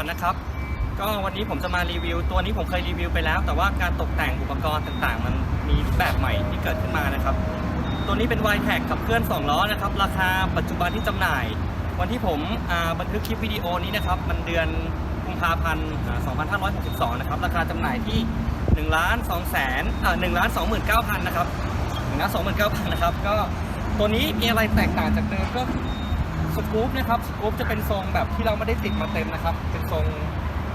กหมีฟอร์ดนะครับ ก็วันนี้ผมจะมารีวิว ตัวนี้ผมเคยรีวิวไปแล้ว แต่ว่าการตกแต่งอุปกรณ์ต่างๆ มันมีแบบใหม่ที่เกิดขึ้นมานะครับ ตัวนี้เป็น y t e c ขับเคลื่อน 2 ล้อนะครับ ราคาปัจจุบันที่จำหน่าย วันที่ผมบันทึกคลิปวิดีโอนี้นะครับ มันเดือนกุมภาพันธ์อ่า2562 นะครับ ราคาจำหน่ายที่1ล้าน2แสนอ่า1ล้าน29,000 นะครับ1ล้าน29,000 นะครับ ก็ตัวนี้มีอะไรแตกต่างจากเดิมก็ สกู๊ปนะครับสกู๊ปจะเป็นทรงแบบที่เราไม่ได้ติดมาเต็มนะครับ เป็นทรง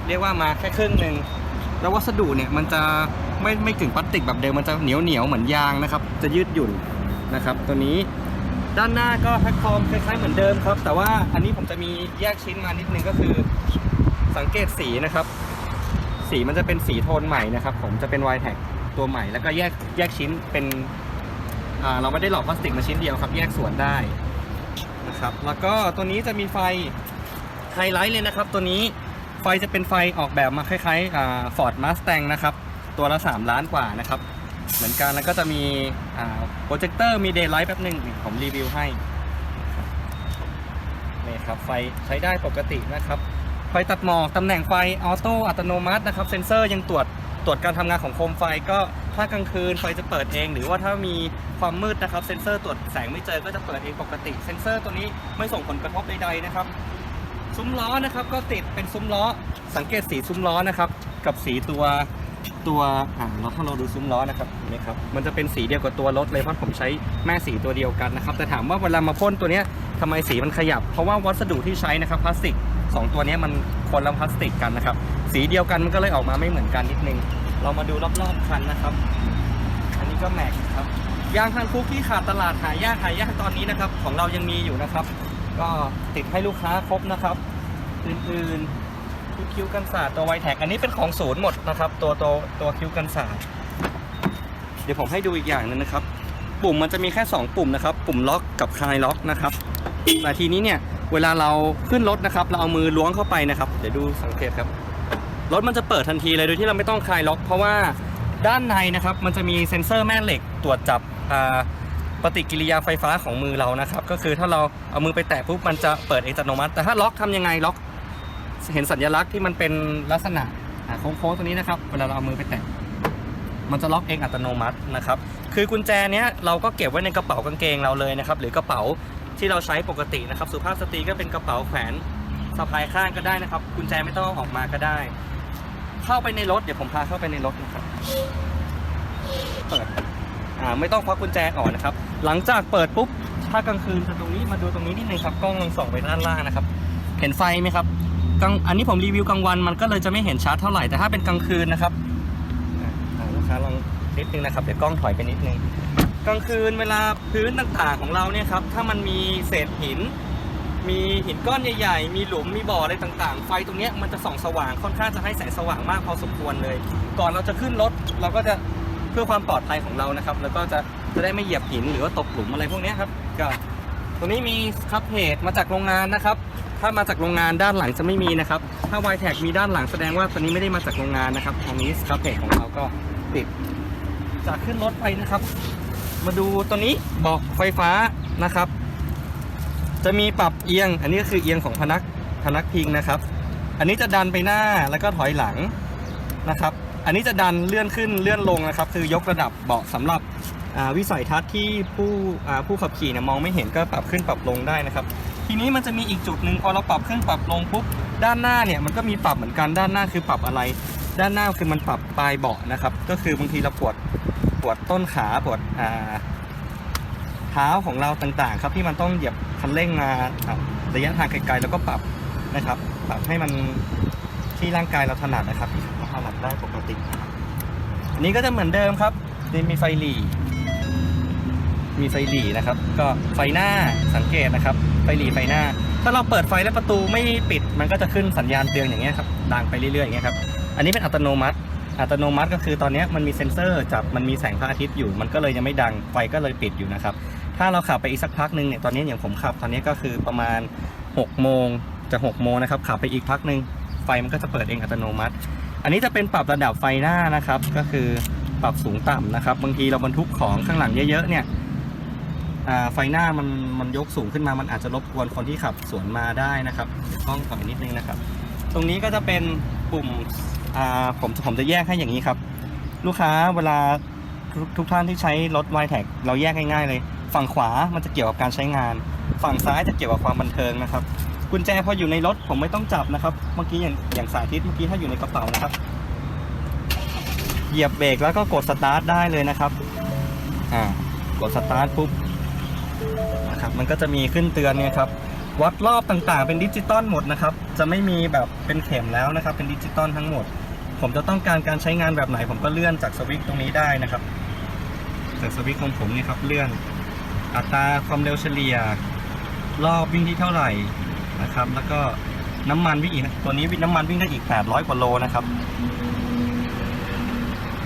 เรียกว่ามาแค่ครึ่งหนึ่งแล้ววัสดุเนี่ยมันจะไม่ไม่ถึงพลาสติกแบบเดิมมันจะเหนียวเหนียวเหมือนยางนะครับ จะยืดหยุ่นนะครับ ตัวนี้ด้านหน้าก็แพลตฟอร์มคล้ายๆเหมือนเดิมครับ แต่ว่าอันนี้ผมจะมีแยกชิ้นมานิดนึงก็คือสังเกตสีนะครับ สีมันจะเป็นสีโทนใหม่นะครับ ผมจะเป็น y t e c ตัวใหม่แล้วก็แยกแยกชิ้นเป็นเราไม่ได้หลอกพลาสติกมาชิ้นเดียวครับ แยกส่วนได้ นะครับแล้วก็ตัวนี้จะมีไฟไฮไลท์เลยนะครับ ตัวนี้ไฟจะเป็นไฟออกแบบมาคล้ายๆอ่าฟอร์ดมาส t ต g นะครับ ตัวละ 3 ล้านกว่านะครับ เหมือนกันแล้วก็จะมีโปรเจคเตอร์มีเดย์ไลท์แป๊บหนึ่งผมรีวิวให้นี่ครับไฟใช้ได้ปกตินะครับ ไฟตัดหมอกตำแหน่งไฟออโต้อัตโนมัตินะครับ เซ็นเซอร์ยังตรวจตรวจการทำงานของโคมไฟก็ ถ้ากลางคืนไฟจะเปิดเอง หรือว่าถ้ามีความมืดนะครับเซ็นเซอร์ตรวจแสงไม่เจอก็จะเปิดเองปกติ เซ็นเซอร์ตัวนี้ไม่ส่งผลกระทบใดๆนะครับ ซุ้มล้อนะครับก็ติดเป็นซุ้มล้อ สังเกตสีซุ้มล้อนะครับ กับสีตัวตัวอ่าเราถ้าเราดูซุ้มล้อนะครับเห็นไหมครับ มันจะเป็นสีเดียวกับตัวรถเลยเพราะผมใช้แม่สีตัวเดียวกันนะครับ แต่ถามว่าเวลามาพ่นตัวเนี้ยทำไมสีมันขยับ เพราะว่าวัสดุที่ใช้นะครับพลาสติกสองตัวนี้มันคนละพลาสติกกันนะครับ สีเดียวกันมันก็เลยออกมาไม่เหมือนกันนิดนึง เรามาดูรอบๆคันนะครับ อันนี้ก็แม็กครับ ยางคันคุกที่ขาดตลาดหายากหายากตอนนี้นะครับ ของเรายังมีอยู่นะครับ ก็ติดให้ลูกค้าครบนะครับ อื่นๆคิ้วกันศาสตร์ตัวไวแท็กอันนี้เป็นของศูนย์หมดนะครับ ตัวตัวตัวคิ้วกันศาสตร์เดี๋ยวผมให้ดูอีกอย่างหนึงนะครับ ปุ่มมันจะมีแค่ 2 ปุ่มนะครับ ปุ่มล็อกกับคลายล็อกนะครับแต่ทีนี้เนี่ยเวลาเราขึ้นรถนะครับ เราเอามือล้วงเข้าไปนะครับ เดี๋ยวดูสังเกตครับ รถมันจะเปิดทันทีเลยโดยที่เราไม่ต้องคลายล็อก เพราะว่าด้านในนะครับมันจะมีเซ็นเซอร์แม่เหล็กตรวจจับปฏิกิริยาไฟฟ้าของมือเรานะครับ ก็คือถ้าเราเอามือไปแตะปุ๊บมันจะเปิดอัตโนมัติ แต่ถ้าล็อกทำยังไงล็อก เห็นสัญลักษณ์ที่มันเป็นลักษณะโค้งๆตัวนี้นะครับเวลาเราเอามือไปแตะมันจะล็อกเองอัตโนมัตินะครับ คือกุญแจเนี้ยเราก็เก็บไว้ในกระเป๋ากางเกงเราเลยนะครับ หรือกระเป๋าที่เราใช้ปกตินะครับ สุภาพสตรีก็เป็นกระเป๋าแขวนสะพายข้างก็ได้นะครับ กุญแจไม่ต้องเอาออกมาก็ได้ เข้าไปในรถเดี๋ยวผมพาเข้าไปในรถนะครับเปิดอ่าไม่ต้องควักกุญแจออกนะครับ หลังจากเปิดปุ๊บถ้ากลางคืนจะตรงนี้มาดูตรงนี้นิดนึงครับกล้องลองส่องไปด้านล่างนะครับ เห็นไฟไหมครับกลางอันนี้ผมรีวิวกลางวันมันก็เลยจะไม่เห็นชัดเท่าไหร่แต่ถ้าเป็นกลางคืนนะครับลูกค้าลองนิดนึงนะครับเดี๋ยวกล้องถอยไปนิดนึงกลางคืนเวลาพื้นต่างๆของเราเนี่ยครับถ้ามันมีเศษหิน มีหินก้อนใหญ่ๆ มีหลุม มีบ่ออะไรต่างๆ ไฟตรงเนี้ยมันจะส่องสว่างค่อนข้างจะให้แสงสว่างมากพอสมควรเลย ก่อนเราจะขึ้นรถเราก็จะเพื่อความปลอดภัยของเรานะครับ แล้วก็จะจะได้ไม่เหยียบหินหรือว่าตกหลุมอะไรพวกเนี้ยครับก็ตรงนี้มีคัพเพจมาจากโรงงานนะครับ ถ้ามาจากโรงงานด้านหลังจะไม่มีนะครับ ถ้า y t แท็มีด้านหลังแสดงว่าตัวนี้ไม่ได้มาจากโรงงานนะครับตรงนี้คัพเพจของเราก็ติดจากขึ้นรถไปนะครับ มาดูตัวนี้บอกไฟฟ้านะครับ จะมีปรับเอียง อันนี้ก็คือเอียงของพนักพนักพิงนะครับ อันนี้จะดันไปหน้าแล้วก็ถอยหลังนะครับ อันนี้จะดันเลื่อนขึ้นเลื่อนลงนะครับ คือยกระดับเบาะสำหรับวิสัยทัศน์ที่ผู้ผู้ขับขี่เนี่ยมองไม่เห็นก็ปรับขึ้นปรับลงได้นะครับ ทีนี้มันจะมีอีกจุดหนึ่งพอเราปรับขึ้นปรับลงปุ๊บด้านหน้าเนี่ยมันก็มีปรับเหมือนกันด้านหน้าคือปรับอะไร ด้านหน้าคือมันปรับปลายเบาะนะครับ ก็คือบางทีเราปวดปวดต้นขาปวดอ่า เท้าของเราต่างๆ ครับที่มันต้องเหยียบคันเร่งมาอะระยะทางไกลๆแล้วก็ปรับนะครับ ปรับให้มันที่ร่างกายเราถนัดนะครับเราถนัดได้ปกตินะครับอันนี้ก็จะเหมือนเดิมครับนี่มีไฟหลีมีไฟหลีนะครับ ก็ไฟหน้าสังเกตนะครับ ไฟหลีไฟหน้า ถ้าเราเปิดไฟและประตูไม่ปิด มันก็จะขึ้นสัญญาณเตือนอย่างเงี้ยครับดังไปเรื่อยๆอย่างเงี้ยครับอันนี้เป็นอัตโนมัติอัตโนมัติก็คือตอนเนี้ยมันมีเซ็นเซอร์จับมันมีแสงพระอาทิตย์อยู่ มันก็เลยยังไม่ดังไฟก็เลยปิดอยู่นะครับ ถ้าเราขับไปอีกสักพักหนึ่งเนี่ยตอนนี้อย่างผมขับ ตอนนี้ก็คือประมาณ6โมงจะ6โมงนะครับขับไปอีกพักหนึ่งไฟมันก็จะเปิดเองอัตโนมัติ อันนี้จะเป็นปรับระดับไฟหน้านะครับ ก็คือปรับสูงต่ำนะครับ บางทีเราบรรทุกของข้างหลังเยอะๆเนี่ยไฟหน้ามันมันยกสูงขึ้นมามันอาจจะรบกวนคนที่ขับสวนมาได้นะครับกล้องถอยนิดนึงนะครับ ตรงนี้ก็จะเป็นปุ่มอ่าผมผมจะแยกให้อย่างนี้ครับ ลูกค้าเวลาทุกท่านที่ใช้รถ y t e c เราแยกง่ายๆเลย ฝั่งขวามันจะเกี่ยวกับการใช้งาน ฝั่งซ้ายจะเกี่ยวกับความบันเทิงนะครับกุญแจพออยู่ในรถผมไม่ต้องจับนะครับ เมื่อกี้อย่างอย่างสาธิตเมื่อกี้ถ้าอยู่ในกระเป๋านะครับ เหยียบเบรกแล้วก็กดสตาร์ทได้เลยนะครับอ่ากดสตาร์ทปุ๊บนะครับมันก็จะมีขึ้นเตือนเนี่ยครับวัดรอบต่างๆ เป็นดิจิตอลหมดนะครับ จะไม่มีแบบเป็นเข็มแล้วนะครับ เป็นดิจิตอลทั้งหมด ผมจะต้องการการใช้งานแบบไหน ผมก็เลื่อนจากสวิตช์ตรงนี้ได้นะครับ จากสวิตช์ของผมนี่ครับเลื่อน อัตราความเร็วเฉลี่ย รอบวิ่งที่เท่าไหร่นะครับ แล้วก็น้ำมันวิ่งอีกตัวนี้วิ่งน้ำมันวิ่งได้อีก 800 กว่าโลนะครับ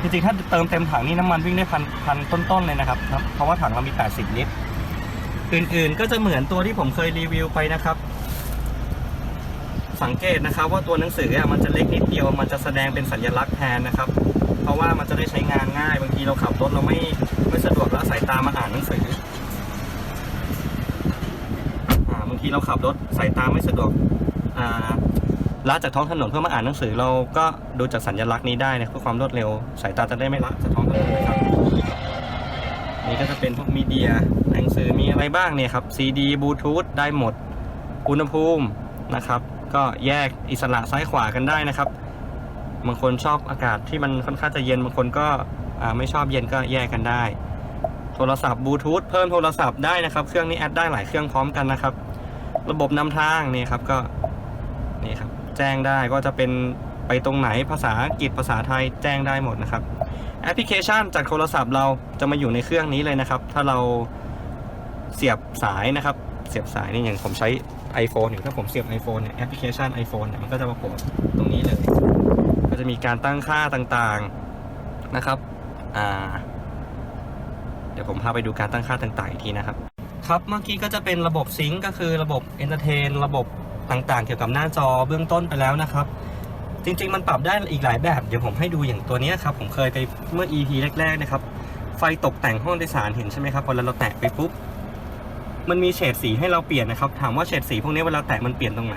จริงๆถ้าเติมเต็มถังนี่น้ำมันวิ่งได้พันพันต้นๆเลยนะครับ เพราะว่าถังเรามี 80 ลิตร อื่นๆก็จะเหมือนตัวที่ผมเคยรีวิวไปนะครับ สังเกตนะครับ ว่าตัวหนังสืออะมันจะเล็กนิดเดียวมันจะแสดงเป็นสัญลักษณ์แทนนะครับ เพราะว่ามันจะได้ใช้งานง่ายบางทีเราขับรถเราไม่ไม่สะดวกแล้วสายตามาอ่านหนังสืออ่าบาง ทีเราขับรถสายตาไม่สะดวกอ่าละจากท้องถนนเพื่อมาอ่านหนังสือเราก็ดูจากสัญลักษณ์นี้ได้นะเพื่อความรวดเร็วสายตาจะได้ไม่ละจากท้องถนนนะครับนี่ก็จะเป็นพวกมีเดียหนังสือมีอะไรบ้างเนี่ยครับซีดีบลูทูธได้หมดอุณหภูมินะครับ ก็แยกอิสระซ้ายขวากันได้นะครับบางคนชอบอากาศที่มันค่อนข้างจะเย็นบางคนก็ไม่ชอบเย็นก็แยกกันได้ โทรศัพท์บลูทูธเพิ่มโทรศัพท์ได้นะครับ เครื่องนี้แอดได้หลายเครื่องพร้อมกันนะครับ ระบบนำทางนี่ครับก็นี่ครับแจ้งได้ก็จะเป็นไปตรงไหนภาษาอังกฤษภาษาไทยแจ้งได้หมดนะครับแอปพลิเคชันจากโทรศัพท์เราจะมาอยู่ในเครื่องนี้เลยนะครับ ถ้าเราเสียบสายนะครับ เสียบสายนี่อย่างผมใช้ iPhone อยู่ถ้าผมเสียบ iPhone เนี่ยแอปพลิเคชัน iPhone เนี่ยมันก็จะมาโผล่ตรงนี้เลย ก็จะมีการตั้งค่าต่างๆนะครับ อ่า เดี๋ยวผมพาไปดูการตั้งค่าต่างๆอีกทีนะครับ ครับเมื่อกี้ก็จะเป็นระบบซิงก์ก็คือระบบเอนเตอร์เทนระบบต่างๆ เกี่ยวกับหน้าจอเบื้องต้นไปแล้วนะครับ จริง ๆ มันปรับได้อีกหลายแบบ เดี๋ยวผมให้ดูอย่างตัวนี้ครับ ผมเคยไปเมื่อ EP แรกๆนะครับ ไฟตกแต่งห้องโดยสารเห็นใช่ไหมครับพอเราแตะไปปุ๊บมันมีเฉดสีให้เราเปลี่ยนนะครับ ถามว่าเฉดสีพวกนี้เวลาแตะมันเปลี่ยนตรงไหน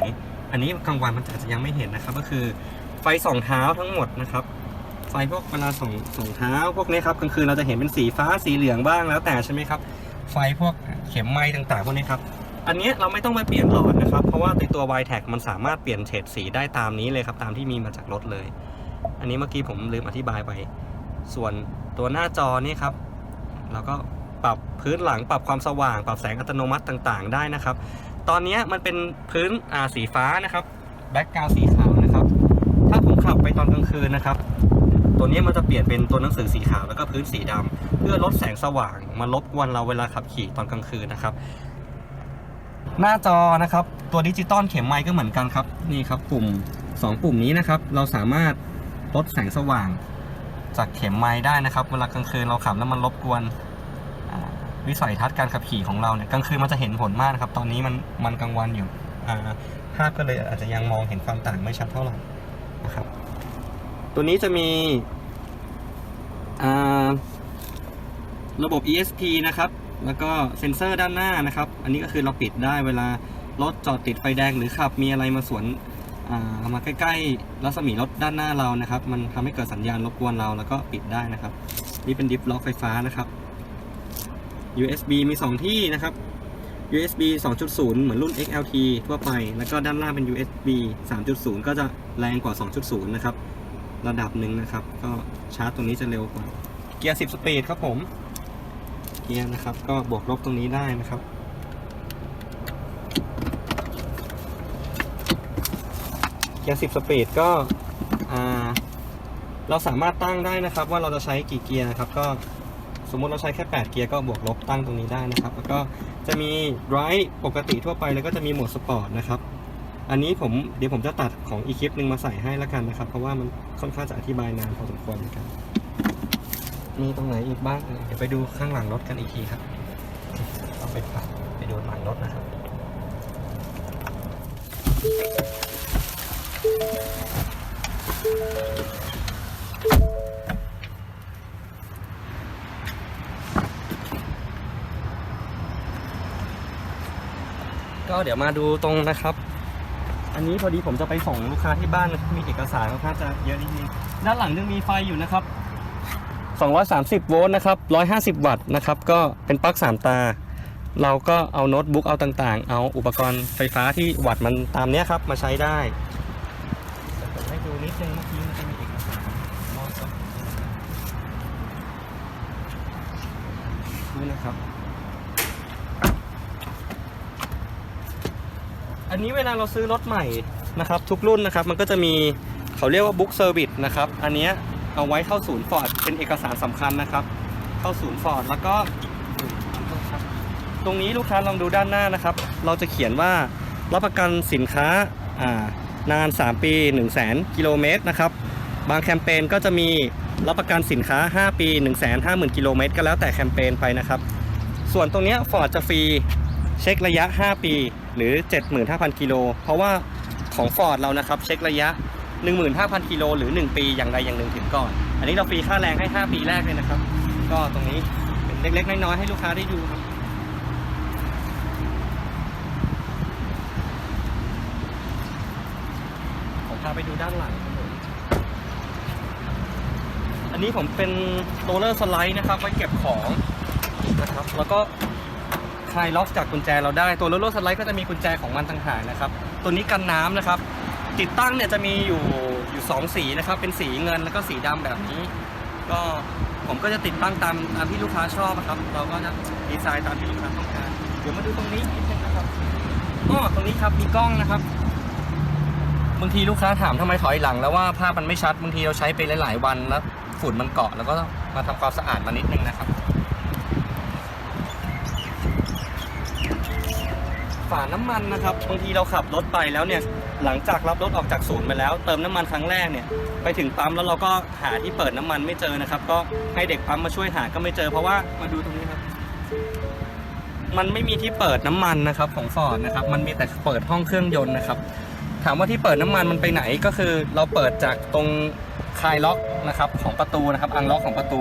อันนี้กลางวันมันอาจจะยังไม่เห็นนะครับ ก็คือไฟสองเท้าทั้งหมดนะครับ ไฟพวกเวลาสองสองเท้าพวกนี้ครับกลางคืนเราจะเห็นเป็นสีฟ้าสีเหลืองบ้างแล้วแต่ใช่ไหมครับ ไฟพวกเข็มไม้ต่างๆพวกนี้ครับ อันนี้เราไม่ต้องไปเปลี่ยนหลอดนะครับ เพราะว่าในตัว y t a g มันสามารถเปลี่ยนเฉดสีได้ตามนี้เลยครับ ตามที่มีมาจากรถเลย อันนี้เมื่อกี้ผมลืมอธิบายไป ส่วนตัวหน้าจอนี่ครับ เราก็ปรับพื้นหลังปรับความสว่าง ปรับแสงอัตโนมัติต่างๆ ได้นะครับ ตอนนี้มันเป็นพื้นสีฟ้านะครับแบ็กกราวสีขาวนะครับ ถ้าผมขับไปตอนกลางคืนนะครับ ตัวนี้มันจะเปลี่ยนเป็นตัวหนังสือสีขาวแล้วก็พื้นสีดำเพื่อลดแสงสว่างมาลบกวนเราเวลาขับขี่ตอนกลางคืนนะครับ หน้าจอนะครับ ตัวดิจิตอลเข็มไมค์ก็เหมือนกันครับนี่ครับปุ่ม 2 ปุ่มนี้นะครับ เราสามารถลดแสงสว่าง จากเข็มไม้ได้นะครับ เวลากลางคืนเราขับแล้วมันรบกวนวิสัยทัศน์การขับขี่ของเราเนี่ยกลางคืนมันจะเห็นผลมากครับ ตอนนี้มันมันกลางวันอยู่ภาพก็เลยอาจจะยังมองเห็นความต่างไม่ชัดเท่าไหร่นะครับ ตัวนี้จะมีระบบ ESP นะครับ แล้วก็เซ็นเซอร์ด้านหน้านะครับ อันนี้ก็คือเราปิดได้เวลารถจอดติดไฟแดงหรือขับ มีอะไรมาสวนมาใกล้ๆรัศมีรถด้านหน้าเรานะครับ มันทำให้เกิดสัญญาณรบกวนเราแล้วก็ปิดได้นะครับ นี่เป็นดิฟล็อกไฟฟ้านะครับ USB มี 2 ที่นะครับ USB 2.0 เหมือนรุ่น XLT ทั่วไป แล้วก็ด้านล่างเป็น USB 3.0 ก็จะแรงกว่า 2.0 นะครับ ระดับหนึ่งนะครับ ก็ชาร์จตรงนี้จะเร็วกว่า เกียร์ 10 สปีดครับผม เกียร์นะครับ ก็บวกลบตรงนี้ได้นะครับ เกียร์ 10 สปีดก็อ่าเราสามารถตั้งได้นะครับ ว่าเราจะใช้กี่เกียร์นะครับ ก็สมมุติเราใช้แค่ 8 เกียร์ก็บวกลบตั้งตรงนี้ได้นะครับ แล้วก็จะมี drive ปกติทั่วไปแล้วก็จะมีโหมดสปอร์ตนะครับ อันนี้ผมเดี๋ยวผมจะตัดของอีกคลิปหนึ่งมาใส่ให้แล้วกันนะครับ เพราะว่ามันค่อนข้างจะอธิบายนานพอสมควรเหมือนกันมีตรงไหนอีกบ้างเดี๋ยวไปดูข้างหลังรถกันอีกทีครับเอาไปปัดไปดูหลังรถนะครับก็เดี๋ยวมาดูตรงนะครับ อันนี้พอดีผมจะไปส่งลูกค้าที่บ้านมีเอกสารค่อนข้างจะเยอะนิดนึงด้านหลังยังมีไฟอยู่นะครับ 230 โวลต์นะครับ 150 วัตต์นะครับ ก็เป็นปลั๊ก3 ตา เราก็เอาโน้ตบุ๊กเอาต่างๆ เอาอุปกรณ์ไฟฟ้าที่วัตต์มันตามเนี้ยครับ มาใช้ได้แต่ผมให้ดูนิดนึงเมื่อกี้มันจะมีเอกสารมอบครับนี่นะครับ อั นนี้เวลาเราซื้อรถใหม่นะครับทุกรุ่นนะครับมันก็จะมีเขาเรียกว่าบุ๊กเซอร์วิสนะครับอันนี้เอาไว้เข้าศูนย์ฟอร์ดเป็นเอกสารสำคัญนะครับ เข้าศูนย์ฟอร์ดแล้วก็ ตรงนี้ลูกค้าลองดูด้านหน้านะครับ เราจะเขียนว่ารับประกันสินค้าอ่านาน 3 ปี 1 0 0 0 0แกิโลเมตรนะครับบางแคมเปญก็จะมีรับประกันสินค้า 5 ปี 1 5 0 0 0 0กิโลเมตรก็แล้วแต่แคมเปญไปนะครับ ส่วนตรงนี้ฟอร์ดจะฟรีเช็คระยะ 5 ปี หรือ 75,000 กิโล เพราะว่าของ Ford เรานะครับเช็คระยะ 15,000 กิโลหรือ 1 ปีอย่างใดอย่างหนึ่งถึงก่อน อันนี้เราฟรีค่าแรงให้ 5 ปีแรกเลยนะครับ ก็ตรงนี้เป็นเล็กๆ น้อยๆ ให้ลูกค้าได้ดูครับผมพาไปดูด้านหลังครับผมอันนี้ผมเป็นโรลเลอร์สไลด์นะครับไว้เก็บของนะครับ แล้วก็ คลายล็อกจากกุญแจเราได้ ตัวโรลเลอร์สไลด์ก็จะมีกุญแจของมันต่างหากนะครับ ตัวนี้กันน้ำนะครับ ติดตั้งเนี่ยจะมีอยู่อยู่สองสีนะครับ เป็นสีเงินแล้วก็สีดำแบบนี้ ก็ผมก็จะติดตั้งตามตามที่ลูกค้าชอบนะครับ เราก็จะดีไซน์ตามที่ลูกค้าต้องการ เดี๋ยวมาดูตรงนี้นิดนึงนะครับอ๋อตรงนี้ครับมีกล้องนะครับบางทีลูกค้าถามทำไมถอยหลังแล้วว่าภาพมันไม่ชัดบางทีเราใช้ไปหลาย ๆ วันแล้วฝุ่นมันเกาะแล้วก็มาทำความสะอาดมานิดนึงนะครับ ฝาน้ำมันนะครับบางทีเราขับรถไปแล้วเนี่ยหลังจากรับรถออกจากศูนย์ไปแล้ว เติมน้ำมันครั้งแรกเนี่ยไปถึงปั๊มแล้วเราก็หาที่เปิดน้ำมันไม่เจอนะครับ ก็ให้เด็กปั๊มมาช่วยหาก็ไม่เจอเพราะว่ามาดูตรงนี้ครับ มันไม่มีที่เปิดน้ำมันนะครับของฟอร์ดนะครับ มันมีแต่เปิดห้องเครื่องยนต์นะครับ ถามว่าที่เปิดน้ำมันมันไปไหนก็คือ เราเปิดจากตรงคลายล็อกนะครับของประตูนะครับอังล็อกของประตู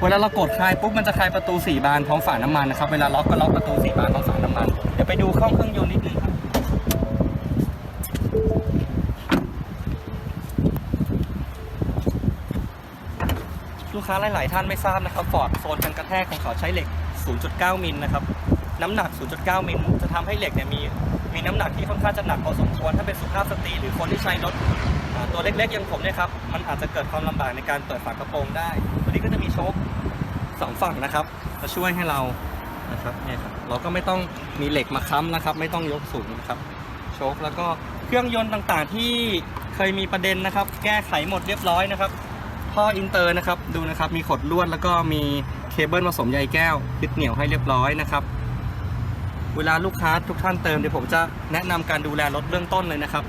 เวลาเรากดคลายปุ๊บมันจะคลายประตู 4 บานพร้อมฝาน้ำมันนะครับเวลาล็อกก็ล็อกประตู 4 บานพร้อมฝาน้ำมันเดี๋ยว ไปดูห้องเครื่องยนต์นิดนึงครับลูกค้าหลาย ๆ ท่านไม่ทราบนะครับฟอร์ดโซนกันกระแทกของเขาใช้เหล็ก 0.9 มิลนะครับ น้ำหนัก 0.9 มิลจะทำให้เหล็กเนี่ยมีมีน้ำหนักที่ค่อนข้างจะหนักพอสมควรถ้าเป็นสุภาพสตรีหรือคนที่ใช้รถตัวเล็ก ๆ อย่างผมเนี่ยครับมันอาจจะเกิดความลำบากในการเปิดฝากระโปรงได้ ตัวนี้ก็จะมีโชคสองฝั่งนะครับจะช่วยให้เรา นะครับเนี่ยครับเราก็ไม่ต้องมีเหล็กมาค้ำนะครับ ไม่ต้องยกสูงนะครับโชคแล้วก็เครื่องยนต์ต่างๆที่เคยมีประเด็นนะครับ แก้ไขหมดเรียบร้อยนะครับท่ออินเตอร์นะครับดูนะครับมีขดลวดแล้วก็มีเคเบิลผสมใยแก้วยึดเหนี่ยวให้เรียบร้อยนะครับ เวลาลูกค้าทุกท่านเติมเดี๋ยวผมจะแนะนำการดูแลรถเบื้องต้นเลยนะครับ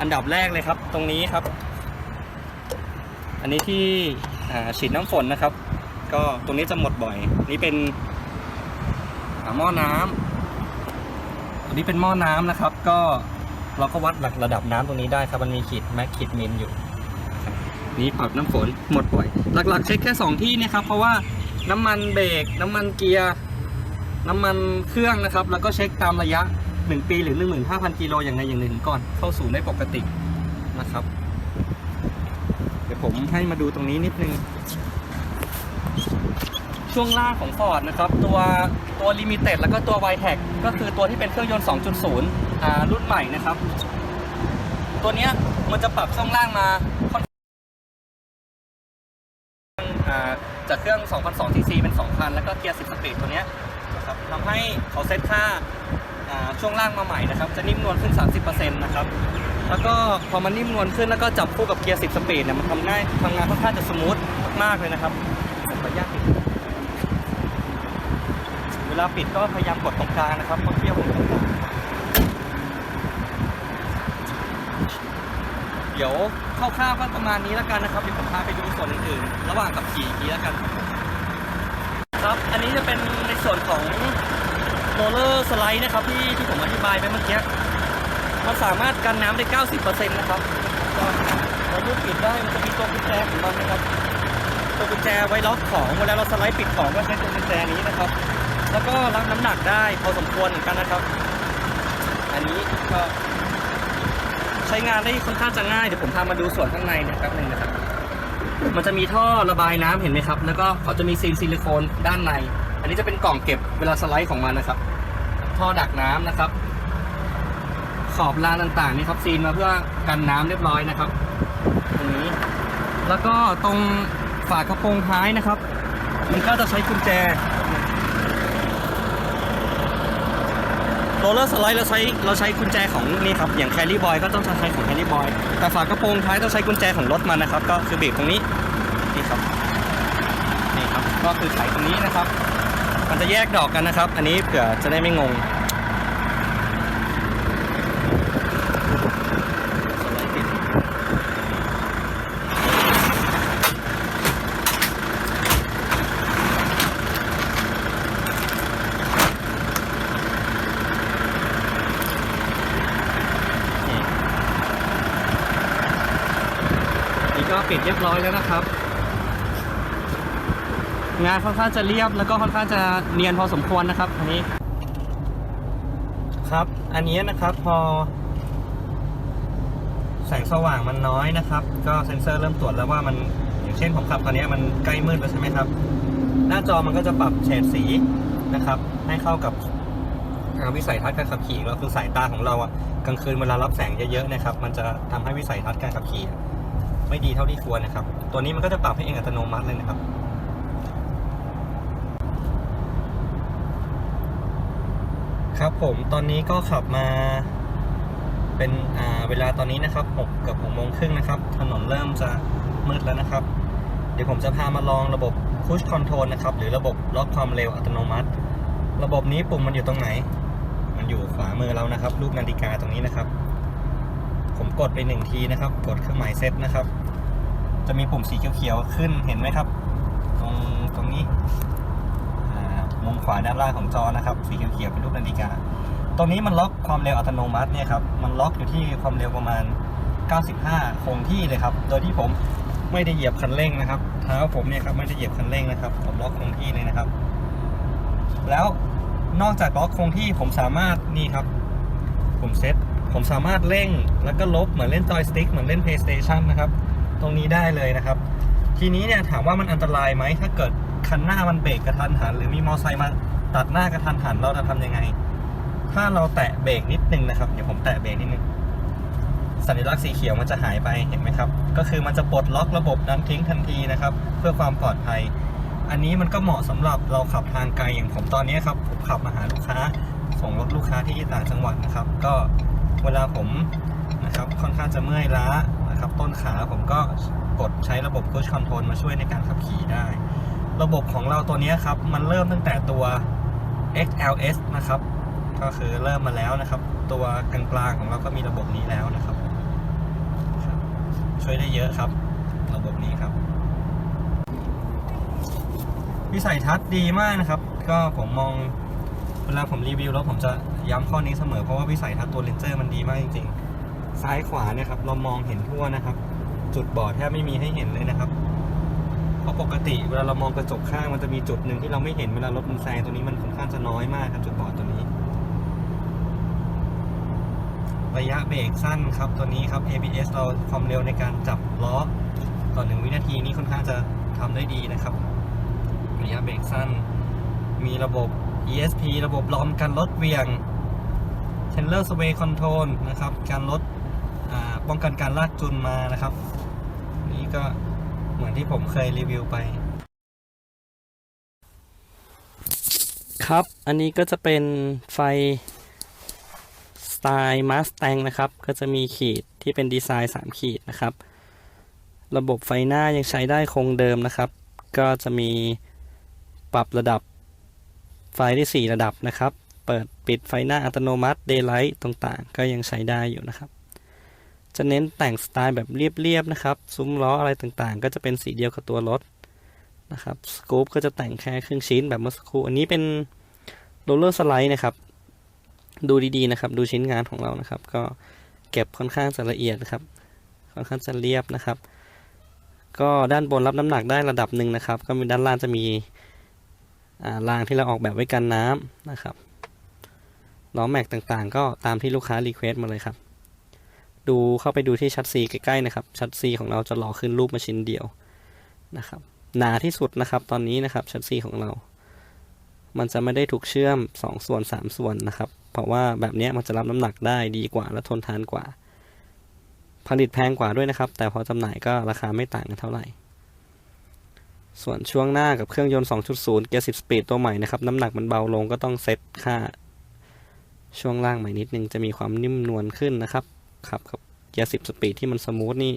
อันดับแรกเลยครับ ตรงนี้ครับ อันนี้ที่ฉีดน้ำฝนนะครับ ก็ตรงนี้จะหมดบ่อย นี่เป็น หม้อน้ำอันนี้เป็นหม้อน้ำนะครับ ก็เราก็วัดหลักระดับน้ำตรงนี้ได้ครับ มันมีขีดแม็กขีดมิลอยู่ นี่ปรับน้ำฝนหมดบ่อย หลักๆ เช็คแค่สองที่เนะครับ เพราะว่าน้ำมันเบรกน้ำมันเกียร์น้ำมันเครื่องนะครับ แล้วก็เช็คตามระยะ 1 ปีหรือ 15,000กิโลอย่างใดอย่างหนึ่งก่อนเข้าสู่ได้ปกตินะครับ เดี๋ยวผมให้มาดูตรงนี้นิดนึง ช่วงล่างของ Ford นะครับ ตัว ตัว Limited แล้วก็ตัว y t e c ก็คือตัวที่เป็นเครื่องยนต์ 2.0 อ่ารุ่นใหม่นะครับ ตัวเนี้ยมันจะปรับช่วงล่างมาค่อนจากเครื่อง 2,200 cc เป็น 2,000 แล้วก็เกียร์ 10 สปีดตัวเนี้ยนะครับทำให้เขาเซตค่าช่วงล่างมาใหม่นะครับ จะนิ่มนวลขึ้น 30%นะครับ แล้วก็พอมันนิ่มนวลขึ้นแล้วก็จับคู่กับเกียร์ 10 สปีดเนี่ยมันทำง่ายทำงานค่อนข้างจะสมูทมากเลยนะครับขออนุญาตปิด เวลาปิดก็พยายามกดตรงกลางนะครับเพราะเที่ยวผมตรงกลางเดี๋ยวคร่าวๆก็ประมาณนี้แล้วกันนะครับเดี๋ยวผมพาไปดูส่วนอื่นๆระหว่างกับขี่อีกทีแล้วกัน ครับอันนี้จะเป็นในส่วนของโรลเลอร์สไลด์นะครับที่ที่ผมอธิบายไปเมื่อกี้มันสามารถกันน้ำได้ 90%นะครับเราลูกปิดได้มันจะมีตัวกุญแจของมันนะครับ ตัวกุญแจไว้ล็อกของเวลาเราสไลด์ปิดของก็ใช้ตัวกุญแจนี้นะครับ แล้วก็รับน้ำหนักได้พอสมควรเหมือนกันนะครับ อันนี้ก็ใช้งานได้ค่อนข้างจะง่ายเดี๋ยวผมพามาดูส่วนข้างในนี่ยแป๊บหนึ่งนะครับ มันจะมีท่อระบายน้ำเห็นไหมครับ แล้วก็เขาจะมีซีนซิลิโคนด้านใน อันนี้จะเป็นกล่องเก็บเวลาสไลด์ของมันนะครับ ท่อดักน้ำนะครับ ขอบรางต่างๆนี่ครับซีนมาเพื่อกันน้ำเรียบร้อยนะครับตรงนี้ แล้วก็ตรงฝากระโปรงท้ายนะครับ มันก็จะใช้กุญแจ โรลเลอร์สไลด์เราใช้เราใช้กุญแจของนี่ครับอย่างแคลรี่บอยก็ต้องใช้ของแคลรี่บอยแต่ฝากระโปรงท้ายต้องใช้กุญแจของรถมันนะครับ ก็คือบีบตรงนี้นี่ครับนี่ครับก็คือไขตรงนี้นะครับ มันจะแยกดอกกันนะครับ อันนี้เผื่อจะได้ไม่งง สไลด์ปิด นี่ก็ปิดเรียบร้อยแล้วนะครับ งานค่อนข้างจะเรียบแล้วก็ค่อนข้างจะเนียนพอสมควรนะครับอันนี้ครับ อันนี้นะครับพอ แสงสว่างมันน้อยนะครับ ก็เซ็นเซอร์เริ่มตรวจแล้วว่ามันอย่างเช่นผมขับตอนนี้มันใกล้มืดแล้วใช่ไหมครับ หน้าจอมันก็จะปรับเฉดสีนะครับ ให้เข้ากับวิสัยทัศน์การขับขี่เราคือสายตาของเราอะกลางคืนเวลารับแสงเยอะๆนะครับ มันจะทำให้วิสัยทัศน์การขับขี่ ไม่ดีเท่าที่ควรนะครับ ตัวนี้มันก็จะปรับให้เองอัตโนมัติเลยนะครับ ครับผมตอนนี้ก็ขับมาเป็นเวลาตอนนี้นะครับ6เกือบ6โมงครึ่งนะครับ ถนนเริ่มจะมืดแล้วนะครับ เดี๋ยวผมจะพามาลองระบบ Push Control นะครับ หรือระบบล็อกความเร็วอัตโนมัติ ระบบนี้ปุ่มมันอยู่ตรงไหน มันอยู่ขวามือเรานะครับ รูปนาฬิกาตรงนี้นะครับ ผมกดไปหนึ่งทีนะครับ กดเครื่องหมายเซตนะครับ จะมีปุ่มสีเขียวๆขึ้นเห็นไหมครับ ตรงตรงนี้มุมขวาด้านล่างของจอนะครับ สีเขียวๆเป็นรูปนาฬิกาตรงนี้มันล็อกความเร็วอัตโนมัติเนี่ยครับมันล็อกอยู่ที่ความเร็วประมาณ 95 คงที่เลยครับ โดยที่ผมไม่ได้เหยียบคันเร่งนะครับเท้าผมเนี่ยครับไม่ได้เหยียบคันเร่งนะครับ ผมล็อกคงที่เลยนะครับ แล้วนอกจากล็อกคงที่ผมสามารถนี่ครับ ผมเซตผมสามารถเร่งแล้วก็ลบเหมือนเล่นจอยสติ๊กเหมือนเล่น PlayStation นะครับ ตรงนี้ได้เลยนะครับ ทีนี้เนี่ยถามว่ามันอันตรายไหมถ้าเกิดคันหน้ามันเบรกกระทันหัน หรือมีมอเตอร์ไซค์มาตัดหน้ากระทันหันเราจะทำยังไง ถ้าเราแตะเบรกนิดนึงนะครับเดี๋ยวผมแตะเบรกนิดนึงสัญลักษณ์สีเขียวมันจะหายไปเห็นไหมครับ ก็คือมันจะปลดล็อกระบบนั้นทิ้งทันทีนะครับ เพื่อความปลอดภัย อันนี้มันก็เหมาะสำหรับเราขับทางไกลอย่างผมตอนนี้ครับผมขับมาหาลูกค้า ส่งรถลูกค้าที่ต่างจังหวัดนะครับ ก็เวลาผมนะครับค่อนข้างจะเมื่อยล้า ครับต้นขาผมก็กดใช้ระบบ Push Control มาช่วยในการขับขี่ได้ ระบบของเราตัวนี้ครับ มันเริ่มตั้งแต่ตัว XLS นะครับ ก็คือเริ่มมาแล้วนะครับ ตัวกลางๆของเราก็มีระบบนี้แล้วนะครับ ช่วยได้เยอะครับ ระบบนี้ครับวิสัยทัศน์ดีมากนะครับ ก็ผมมองเวลาผมรีวิวแล้วผมจะย้ำข้อนี้เสมอเพราะว่าวิสัยทัศน์ตัวเลนเจอร์มันดีมากจริงๆ ซ้ายขวาเนี่ยครับเรามองเห็นทั่วนะครับ จุดบอดแทบไม่มีให้เห็นเลยนะครับเพราะปกติเวลาเรามองกระจกข้างมันจะมีจุดหนึ่งที่เราไม่เห็นเวลารถมันแซงตัวนี้มันค่อนข้างจะน้อยมากครับ จุดบอดตัวนี้ ระยะเบรกสั้นครับตัวนี้ครับ ABS เราความเร็วในการจับล้อต่อหนึ่งวินาทีนี้ค่อนข้างจะทำได้ดีนะครับ ระยะเบรกสั้น มีระบบ ESP ระบบล้อมกันลดเวียง Tender Sway Control นะครับ การลด ป้องกันการลากจูนมานะครับ นี่ก็เหมือนที่ผมเคยรีวิวไป ครับอันนี้ก็จะเป็นไฟสไตล์ Mustang นะครับ ก็จะมีขีดที่เป็นดีไซน์ 3 ขีดนะครับ ระบบไฟหน้ายังใช้ได้คงเดิมนะครับ ก็จะมีปรับระดับไฟได้ 4 ระดับนะครับ เปิดปิดไฟหน้าอัตโนมัติ Daylight ต่างๆ ก็ยังใช้ได้อยู่นะครับ จะเน้นแต่งสไตล์แบบเรียบๆนะครับ ซุ้มล้ออะไรต่างๆ ก็จะเป็นสีเดียวกับตัวรถนะครับสกู๊ปก็จะแต่งแค่ครึ่งชิ้นแบบเมื่อสักครู่อันนี้เป็นโรลเลอร์สไลด์นะครับ ดูดีๆนะครับ ดูชิ้นงานของเรานะครับ ก็เก็บค่อนข้างจะละเอียดนะครับ ค่อนข้างจะเรียบนะครับ ก็ด้านบนรับน้ำหนักได้ระดับหนึ่งนะครับ ก็มีด้านล่างจะมีรางที่เราออกแบบไว้กันน้ำนะครับล้อแม็กต่างๆ ก็ตามที่ลูกค้ารีเควสต์มาเลยครับ ดูเข้าไปดูที่ชัดซีใกล้ๆนะครับ ชัดซีของเราจะหล่อขึ้นรูปมาชิ้นเดียวนะครับ หนาที่สุดนะครับ ตอนนี้นะครับชัดซีของเรา มันจะไม่ได้ถูกเชื่อม 2 ส่วน 3 ส่วนนะครับ เพราะว่าแบบนี้มันจะรับน้ำหนักได้ดีกว่าและทนทานกว่า ผลิตแพงกว่าด้วยนะครับ แต่พอจำหน่ายก็ราคาไม่ต่างกันเท่าไหร่ ส่วนช่วงหน้ากับเครื่องยนต์ 2.0 เกียร์ 10 สปีดตัวใหม่นะครับ น้ำหนักมันเบาลงก็ต้องเซตค่า ช่วงล่างใหม่นิดนึงจะมีความนิ่มนวลขึ้นนะครับ ขับกับเกียร์10สปีดที่มันสมูทนี่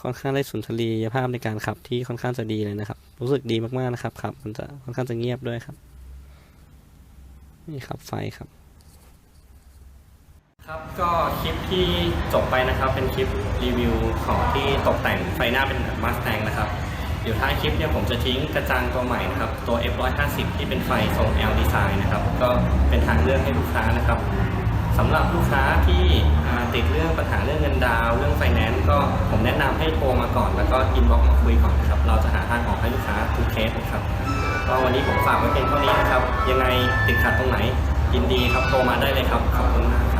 ค่อนข้างได้สุนทรียภาพในการขับที่ค่อนข้างจะดีเลยนะครับ รู้สึกดีมากๆนะครับขับ มันจะค่อนข้างจะเงียบด้วยครับ นี่ครับไฟครับ ครับก็คลิปที่จบไปนะครับ เป็นคลิปรีวิวของที่ตกแต่งไฟหน้าเป็นแบบมาสแตงนะครับเดี๋ยวท้ายคลิปเนี่ยผมจะทิ้งกระจังตัวใหม่นะครับ ตัว F150 ที่เป็นไฟทรง L design นะครับ ก็เป็นทางเลือกให้ลูกค้านะครับ สำหรับลูกค้าที่ติดเรื่องปัญหาเรื่องเงินดาวเรื่องไฟแนนซ์ก็ผมแนะนำให้โทรมาก่อน แล้วก็อินบ็อกมาคุยก่อนนะครับ เราจะหาทางออกให้ลูกค้าทุกเคสนะครับก็วันนี้ผมฝากไว้เพียงเท่านี้นะครับ ยังไงติดขัดตรงไหนยินดีครับโทรมาได้เลยครับขอบคุณมาก